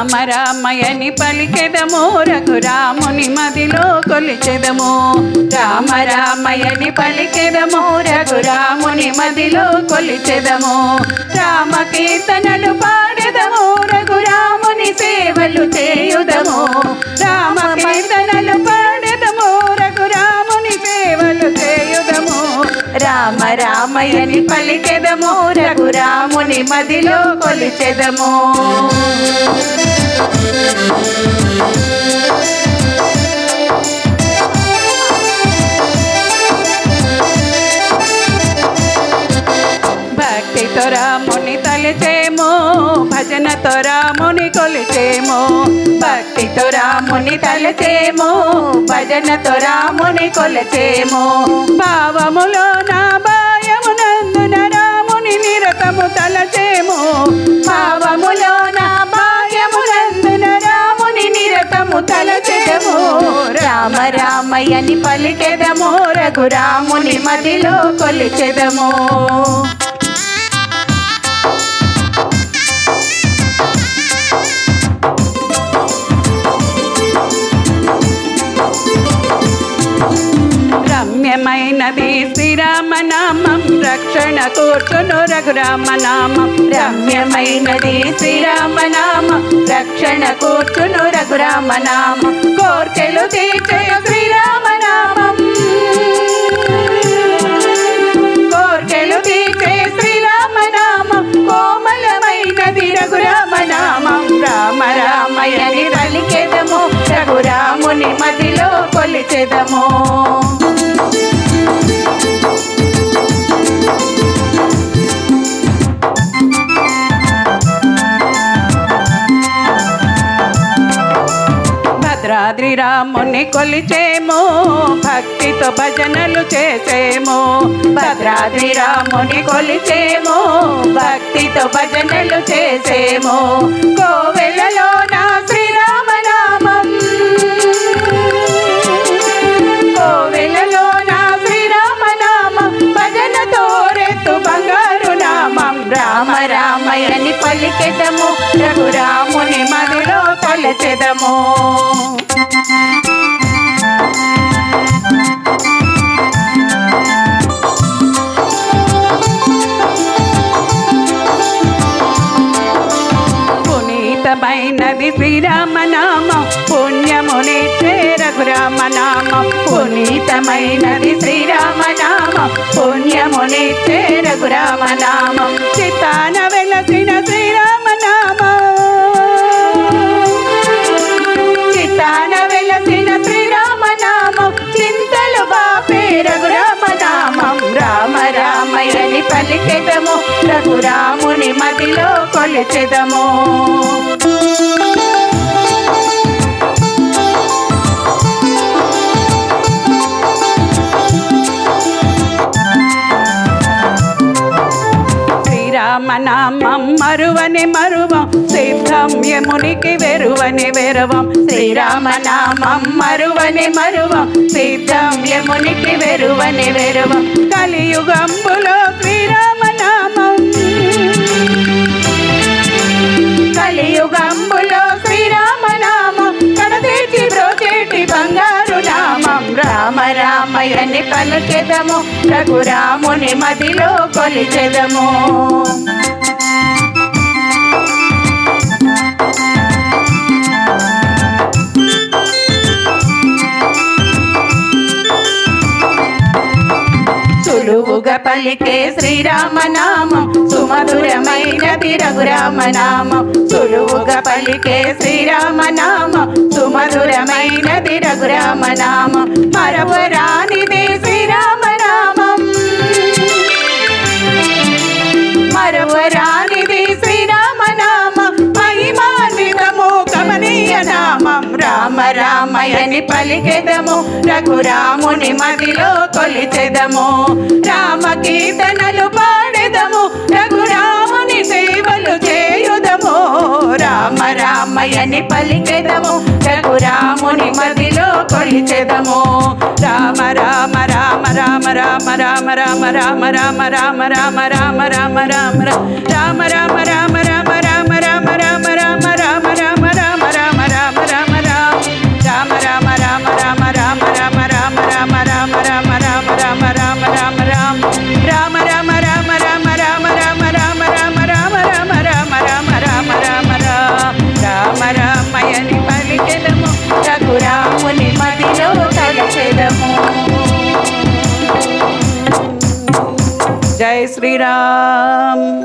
రామ రామయని పలికెదము రఘురాముని మదిలో కొలిచెదము. రామ రామయని పలికెదము రఘురాముని మదిలో కొలిచెదము. రామ కీర్తనలు పాడెదము రఘురాముని సేవలు చేయుదము. రామ కీర్తనలు రామ రామయని పలికెదము రఘురాముని మదిలో కొలిచెదము. భక్తితో రాముని తలిచేమో భజనతో రాముని కొలిచేమో. భక్తితో రాముని తలచేమో భజనతో రాముని కొలిచేమో. భావము రామయ్యని పలికెదము రఘురాముని మదిలో కొలిచెదము. రమ్యమైనది శ్రీరామనామం రక్షణ కూర్చును రఘురామనామం. రమ్యమైనది శ్రీరామనామం రక్షణ కూర్చును రఘురామనామం. కోర్కెలు తీర్చే శ్రీరామ రామయ్యని పలికెదము రఘురాముని మదిలో కొలిచెదము. భద్రాద్రి రాముని కొలిచేము భక్తితో భజనలు చేసేమో. భద్రాద్రి రాముని కొలిచేము భక్తితో భజనలు చేసేమో. కోవెలలో నా రామయ్యని పలికెదము రఘురాముని మదిలో కొలచెదము పునీతమైనది శ్రీరామ రఘురామనామం పునీతమైనది శ్రీరామనామం. పుణ్యమునిచ్చే రఘురామనామం. చిత్తాన వెలసిన శ్రీరామనామం. చిత్తాన వెలసిన శ్రీరామనామం. చింతలు బాపే రఘురామనామం. రామ రామయని పలికెదము. రఘురాముని మదిలో కొలిచెదము. నామం మరువని మరువం. సిద్ధం యమునికి వెరువని వెరవం. శ్రీరామనామం మరువని మరువం. సిద్ధం యమునికి వెరువని వెరవం. కలియుగంబులో శ్రీరామనామం. కలియుగంబులో శ్రీరామనామం. కడతీర్చి బ్రోచేటి బంగారు నామం. రామ రామయ్యని పలుకెదము. రఘురాముని మదిలో కొలిచెదము. సులువుగా పలికే శ్రీరామనామం సుమధురమైనది రఘురామనామం సులువుగా పలికే శ్రీరామనామం సుమధురమైనది రఘురామనామం మరవరానిదే రామయ్యని పలికెదము రఘురాముని మదిలో కొలిచెదము రామ కీర్తనలు పాడెదము రఘురాముని సేవలు చేయుదము రామ రామయ్యని పలికెదము రఘురాముని మదిలో కొలిచెదము రామ రామ రామ రామ రామ రామ రామ రామ రామ రామ రామ రామ రామ రామ రామ రామ శ్రీరామ్.